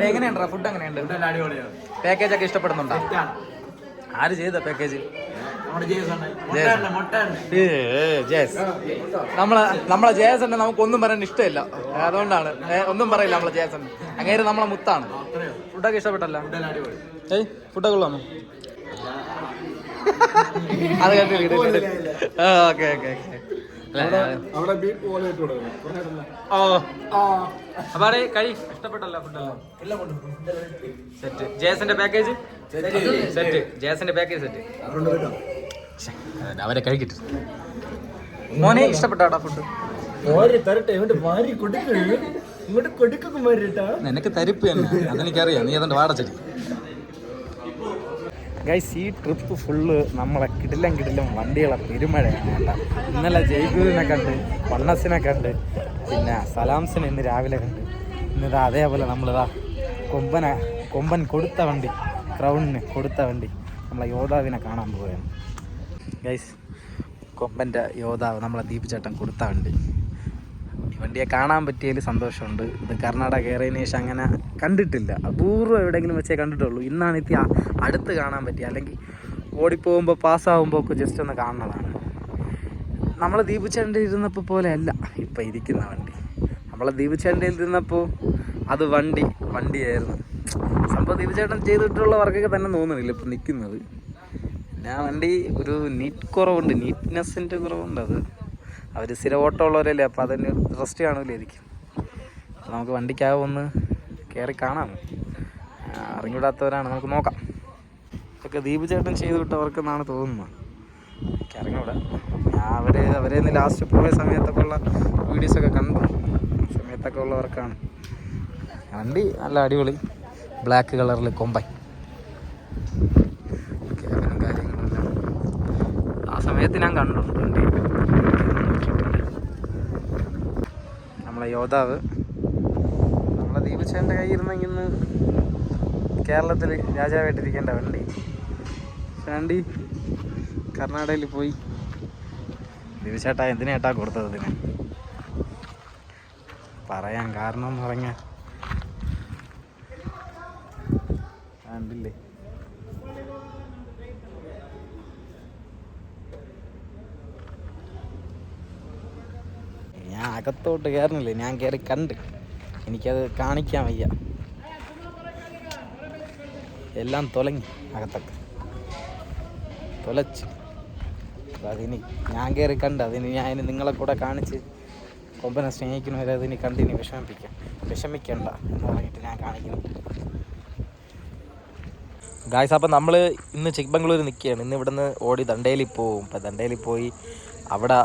എങ്ങനെയുണ്ടാ ഫുഡ് എങ്ങനെയുണ്ട് പാക്കേജ് ഒക്കെ ഇഷ്ടപ്പെടുന്നുണ്ടോ? ആര് ചെയ്ത പാക്കേജ് നമ്മളെ നമ്മളെ ജേസന്റെ നമുക്ക് ഒന്നും പറയാൻ ഇഷ്ടമില്ല. അതുകൊണ്ടാണ്. ഒന്നും പറയില്ല നമ്മളെ ജേസൻ അങ്ങേര് നമ്മളെ മുത്താണ്. ഫുഡൊക്കെ ഇഷ്ടപ്പെട്ടല്ല? ഏയ് ഫുഡൊക്കെ ഉള്ളതാണോ? അത് കണ്ടിട്ട് ഓക്കെ ഓക്കെ ഓക്കെ. ഓ. അപ്പൊ അവിടെ കഴി ഇഷ്ടപ്പെട്ടല്ലോ ഫുഡെല്ലാം സെറ്റ് ജേസന്റെ പാക്കേജ് സെറ്റ് ജേസന്റെ പാക്കേജ് സെറ്റ് അവരെ കഴിക്കട്ടെ മോനെ ഇഷ്ടപ്പെട്ടാടാ ഫുഡ് നിനക്ക് തരിപ്പ് തന്നെ. അതെനിക്കറിയാം. നീ അതുകൊണ്ട് വാടച്ചടി ഗൈസ് ഈ ട്രിപ്പ് ഫുള്ള് നമ്മളെ കിടിലം കിടിലം വണ്ടികളെ പെരുമഴയാണ് കേട്ടോ. ഇന്നലെ ജയ്പൂരിനെ കണ്ട് വണ്ണസിനെ കണ്ട് പിന്നെ സലാംസിനെ ഇന്ന് രാവിലെ കണ്ട്. ഇന്നിതാ അതേപോലെ നമ്മളിതാ കൊമ്പനെ കൊമ്പൻ കൊടുത്ത വണ്ടി ക്രൗണിന് കൊടുത്ത വണ്ടി നമ്മളെ യോദ്ധാവിനെ കാണാൻ പോവുകയാണ്. ഗൈസ് കൊമ്പന്റെ യോദ്ധാവ് നമ്മളെ ദീപ് ചേട്ടൻ കൊടുത്ത വണ്ടി. വണ്ടിയെ കാണാൻ പറ്റിയതിൽ സന്തോഷമുണ്ട്. ഇത് കർണാടക കയറിയതിന് ശേഷം അങ്ങനെ കണ്ടിട്ടില്ല. അപൂർവം എവിടെയെങ്കിലും വെച്ചേ കണ്ടിട്ടുള്ളൂ. ഇന്നാണ് ഇത്തി അടുത്ത് കാണാൻ പറ്റിയ. അല്ലെങ്കിൽ ഓടിപ്പോകുമ്പോൾ പാസ്സാകുമ്പോൾ ഒക്കെ ജസ്റ്റ് ഒന്ന് കാണുന്നതാണ് നമ്മൾ ദീപിച്ചേണ്ടയിൽ ഇരുന്നപ്പോൾ പോലെയല്ല ഇപ്പം ഇരിക്കുന്ന വണ്ടി. നമ്മളെ ദീപുചേണ്ടയിൽ ഇരുന്നപ്പോൾ അത് വണ്ടി വണ്ടിയായിരുന്നു. സംഭവം ദീപുചേട്ടൻ ചെയ്തിട്ടുള്ള വർക്കൊക്കെ തന്നെ തോന്നുന്നില്ല ഇപ്പം നിൽക്കുന്നത് ആ വണ്ടി ഒരു നീറ്റ് കുറവുണ്ട്. നീറ്റ്നെസ്സിന്റെ കുറവുണ്ട് അത്. അവർ സ്ഥിര ഓട്ടം ഉള്ളവരല്ലേ അപ്പോൾ അതിന് റെസ്റ്റ് കാണൂലായിരിക്കും. അപ്പോൾ നമുക്ക് വണ്ടിക്കകം ഒന്ന് കയറി കാണാം. അറിഞ്ഞുവിടാത്തവരാണ് നമുക്ക് നോക്കാം. ഇതൊക്കെ ദീപചേട്ടൻ ചെയ്തു വിട്ടവർക്കെന്നാണ് തോന്നുന്നത്. എനിക്ക് അറിഞ്ഞൂടാ. അവർ അവരെ ഇന്ന് ലാസ്റ്റ് പോയ സമയത്തൊക്കെ ഉള്ള വീഡിയോസൊക്കെ കണ്ടു. സമയത്തൊക്കെ ഉള്ളവർക്കാണ്. വണ്ടി നല്ല അടിപൊളി. ബ്ലാക്ക് കളറിൽ ക്യാബിനും കാര്യങ്ങളെല്ലാം. ആ സമയത്ത് ഞാൻ കണ്ടു വണ്ടി നമ്മളെ യോദ്ധാവ്. നമ്മളെ ദീപചേന്റെ കയ്യിരുന്നെങ്കിൽ ഇന്ന് കേരളത്തിൽ രാജാവായിട്ടിരിക്കേണ്ട വണ്ടി. വണ്ടി കർണാടകയിൽ പോയി. ദിവസേട്ടാ എന്തിനേട്ടാ കൊടുത്തത് ഇതിന്? പറയാൻ കാരണം പറഞ്ഞാൽ കണ്ടില്ലേ ഞാൻ അകത്തോട്ട് കയറുന്നില്ലേ? ഞാൻ കയറി കണ്ട്. എനിക്കത് കാണിക്കാൻ വയ്യ. എല്ലാം തുലങ്ങി അകത്തൊക്കെ. തുലച്ച്. അപ്പൊ അതിന് ഞാൻ കയറി കണ്ട് അതിന് ഞാൻ നിങ്ങളെ കൂടെ കാണിച്ച് കൊമ്പനെ സ്നേഹിക്കുന്നവരെ അതിന് കണ്ടിന് വിഷമിപ്പിക്കാം. വിഷമിക്കണ്ട എന്ന് പറഞ്ഞിട്ട് ഞാൻ കാണിക്കുന്നു. ഗായ്സ് അപ്പം നമ്മൾ ഇന്ന് ചിക്ബംഗ്ലൂർ നിൽക്കുകയാണ് ഇന്ന് ഇവിടുന്ന് ഓടി ദണ്ടേലി പോവും. ഇപ്പം ദണ്ടേലി പോയി അവിടെ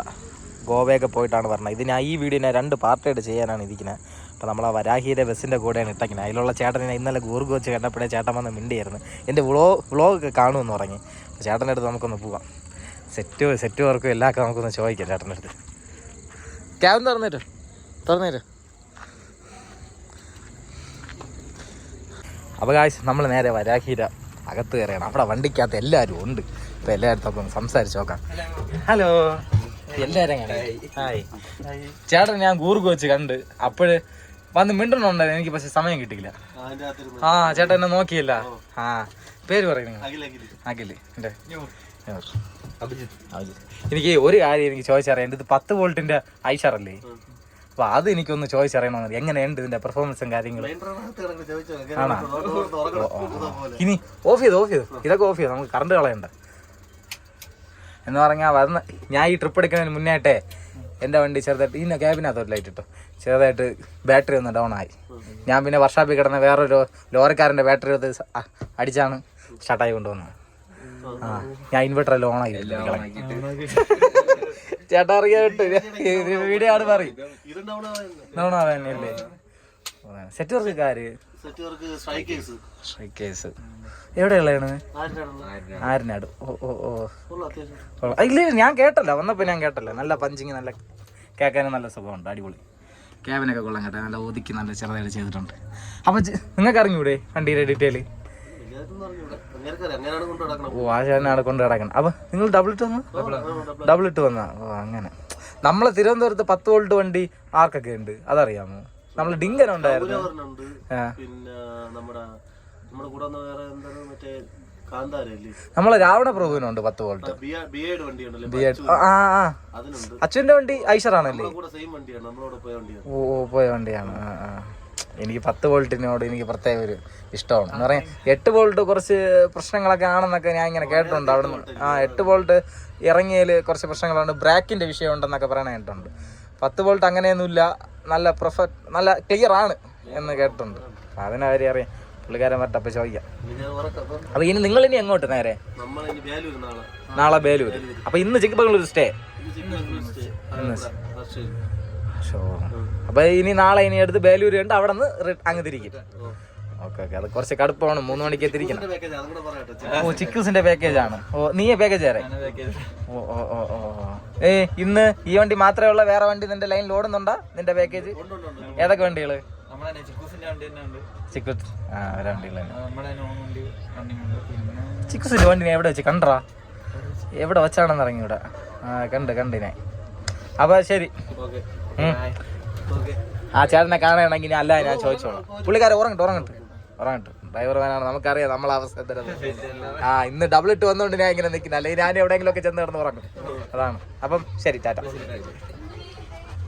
ഗോവയൊക്കെ പോയിട്ടാണ് പറഞ്ഞത്. ഇത് ഞാൻ ഈ വീഡിയോ ഞാൻ രണ്ട് പാർട്ടായിട്ട് ചെയ്യാനാണ് ഇരിക്കുന്നത്. അപ്പോൾ നമ്മൾ ആ വരാഹിയുടെ ബസ്സിന്റെ കൂടെയാണ് ഇട്ടക്കുന്നത് അതിലുള്ള ചേട്ടനെ ഇന്നലെ ഗൂർഗ് വെച്ച് കണ്ടപ്പോഴേ ചേട്ടൻ വന്ന് മിണ്ടിയായിരുന്നു. എന്റെ വ്ളോ വ്ളോഗൊക്കെ കാണുമെന്ന് പറഞ്ഞ്. ചേട്ടന്റെ അടുത്ത് നമുക്കൊന്ന് പോവാം. സെറ്റ് സെറ്റ് വർക്കും എല്ലാം ഒക്കെ നമുക്കൊന്ന് ചോദിക്കാം ചേട്ടന്റെ അടുത്ത്. ക്യാബ് തുറന്നേരോ. തുറന്നേരോ. അപ്പോൾ കാശ് നമ്മൾ നേരെ വരാഹീര അകത്ത് കയറിയാണ്. അവിടെ വണ്ടിക്കകത്ത് എല്ലാവരും ഉണ്ട്. അപ്പോൾ എല്ലായിടത്തും സംസാരിച്ച് നോക്കാം. ഹലോ. എല്ലാവരും ഹായ് ചേട്ടൻ ഞാൻ കൂർക്ക് വെച്ച് കണ്ട് അപ്പോഴ് വന്ന് മിണ്ടണുണ്ടായിരുന്നു എനിക്ക് പക്ഷെ സമയം കിട്ടിയില്ല ആ ചേട്ടൻ എന്നെ നോക്കിയില്ല ആ പേര് പറയുന്നു അഖിൽ എനിക്ക് ഒരു കാര്യം എനിക്ക് ചോദിച്ചറിയാം ഇത് പത്ത് വോൾട്ടിന്റെ ഐഷറല്ലേ അപ്പൊ അത് എനിക്കൊന്ന് ചോദിച്ചറിയണമെന്ന് എങ്ങനെയുണ്ട് ഇതിന്റെ പെർഫോമൻസും കാര്യങ്ങളും ആണോ. ഇനി ഓഫ് ചെയ്തു ഓഫ് ചെയ്തു ഇതൊക്കെ ഓഫ് ചെയ്തു നമുക്ക് കറണ്ട് കളയണ്ട എന്ന് പറഞ്ഞാൽ വന്ന് ഞാൻ ഈ ട്രിപ്പ് എടുക്കുന്നതിന് മുന്നേട്ടെ എന്റെ വണ്ടി ചെറുതായിട്ട് ഇന്ന ക്യാബിനകത്ത് ലൈറ്റ് ഇട്ടു. ചെറുതായിട്ട് ബാറ്ററി ഒന്ന് ഡൗൺ ആയി. ഞാൻ പിന്നെ വർഷാപ്പിൽ കിടന്ന വേറൊരു ലോറിക്കാരന്റെ ബാറ്ററി എടുത്ത് അടിച്ചാണ് സ്റ്റാർട്ടായി കൊണ്ടുവന്നത്. ആ ഞാൻ ഇൻവെർട്ടർ ലോൺ ഓണായി ചേട്ടാ അറിയാട്ട് വീഡിയോ ആണ് പറയും. ഡൗൺ ആവാനല്ലേ സെറ്റ് വർക്കാര് കേസ് എവിടെയുള്ളതാണ് ആരനാട് ഓ ഓ ഓ. ഇല്ല ഞാൻ കേട്ടല്ല. വന്നപ്പോൾ ഞാൻ കേട്ടല്ല. നല്ല പഞ്ചിങ് നല്ല കേൾക്കാനും നല്ല സുഖമുണ്ട്. അടിപൊളി. ക്യാബിനൊക്കെ കൊള്ളാൻ കേട്ടോ. നല്ല ഒതുക്കി നല്ല ചെറുതായിട്ട് ചെയ്തിട്ടുണ്ട്. അപ്പൊ നിങ്ങൾക്ക് അറിഞ്ഞൂടെ വണ്ടിയുടെ ഡീറ്റെയിൽ? ഓ ആ ചേട്ടനാണ് കൊണ്ട് കിടക്കണം അപ്പോൾ നിങ്ങൾ ഡബിൾ ഇട്ട് വന്നു? ഡബിൾ ഇട്ട് വന്ന? ഓ അങ്ങനെ. നമ്മളെ തിരുവനന്തപുരത്ത് പത്ത് വോൾട്ട് വണ്ടി ആർക്കൊക്കെ ഉണ്ട്? അതറിയാമോ? നമ്മൾ ഡിങ്കൻ ഉണ്ടായിരുന്നു. പിന്നെ നമ്മുടെ നമ്മുടെ കൂടെ വന്ന വേറെ എന്താണ് മറ്റേ കാന്താരല്ലേ? നമ്മളെ രാവണ പ്രഭുവിനുണ്ട് പത്ത് വോൾട്ട് ബി എഡ് വണ്ടി ഉണ്ടല്ലോ ബി എഡ് ആ ആ അതിനുണ്ട്. അച്ഛന്റെ വണ്ടി ഐഷറാണല്ലേ കൂടെ സെയിം വണ്ടിയാണ്. നമ്മളോട് പോയ വണ്ടിയാണ്. ഓ ഓ പോയ വണ്ടിയാണ്. ആ ആ. എനിക്ക് പത്ത് വോൾട്ടിനോട് എനിക്ക് പ്രത്യേക ഒരു ഇഷ്ടമാണ്. എന്ന് പറയാൻ എട്ട് വോൾട്ട് കുറച്ച് പ്രശ്നങ്ങളൊക്കെ ആണെന്നൊക്കെ ഞാൻ ഇങ്ങനെ കേട്ടിട്ടുണ്ട്. അവിടുന്ന് ആ എട്ട് വോൾട്ട് ഇറങ്ങിയതിൽ കുറച്ച് പ്രശ്നങ്ങളുണ്ട്. ബ്രാക്കിന്റെ വിഷയം ഉണ്ടെന്നൊക്കെ പറയണ കേട്ടിട്ടുണ്ട്. പത്ത് വോൾട്ട് അങ്ങനെയൊന്നുമില്ല. നല്ല പ്രൊഫ നല്ല ക്ലിയർ ആണ് എന്ന് കേട്ടിട്ടുണ്ട്. അപ്പം അതിനെ കാര്യം അറിയാം. പുള്ളിക്കാരൻ വരട്ടപ്പോൾ ചോദിക്കാം. ഇനി ഞാൻ അപ്പം ഇനി നിങ്ങൾ ഇനി എങ്ങോട്ട് നേരെ? നാളെ. ബേലൂർ അപ്പോൾ ഇന്ന് ചിക്കബംഗ്ലൂർ സ്റ്റേ ഷോ അപ്പൊ ഇനി നാളെ ഇനി എടുത്ത് ബേലൂർ കണ്ട് അവിടെ നിന്ന് അങ്ങ് തിരിക്കും. Okay okay. അത് കുറച്ച് കടുപ്പമാണ്. മൂന്ന് മണിക്ക് എത്തിരിക്കണം ഓ ചിക്കൂസിന്റെ പാക്കേജ് ആണ്. ഓ നീ പാക്കേജ് തരാം. ഓ ഓ ഓ ഓ. ഏ ഇന്ന് ഈ വണ്ടി മാത്രമേ ഉള്ള വേറെ വണ്ടി നിന്റെ ലൈനിൽ ഓടുന്നുണ്ടോ? നിന്റെ പാക്കേജ് ഏതൊക്കെ വണ്ടികൾ? ചിക്കൂസിന്റെ വണ്ടി തന്നെ ഉണ്ട്. ചിക്കൂസ്. ആ ഒരു വണ്ടികൾ തന്നെ. നമ്മളെ നോൺ വണ്ടി റണ്ണിങ് ഉണ്ട്. പിന്നെ ചിക്കൂസിന്റെ വണ്ടി നീ എവിടെ വെച്ച്? കണ്ടറാ എവിടെ വെച്ചാണെന്ന് ഇറങ്ങി ഇവിടെ ആ കണ്ട് കണ്ടിനെ അപ്പൊ ശരി. ആ ചേട്ടനെ കാണുകയാണെങ്കിൽ അല്ല ഞാൻ ചോദിച്ചോളാം. പുള്ളിക്കാരെ ഉറങ്ങട്ടെ ഉറങ്ങട്ടെ. ഉറങ്ങട്ടെ. ഡ്രൈവർ വേനാണ് നമുക്കറിയാം നമ്മളെ അവസ്ഥ എന്തായാലും ആ ഇന്ന് ഡബിൾ ഇട്ട് വന്നുകൊണ്ട് ഞാൻ ഇങ്ങനെ നിൽക്കുന്നില്ല അല്ലെങ്കിൽ ഞാൻ എവിടെയെങ്കിലും ഒക്കെ ചെന്ന് കിടന്ന് ഉറങ്ങും. അതാണ്. അപ്പം ശരി ടാറ്റ.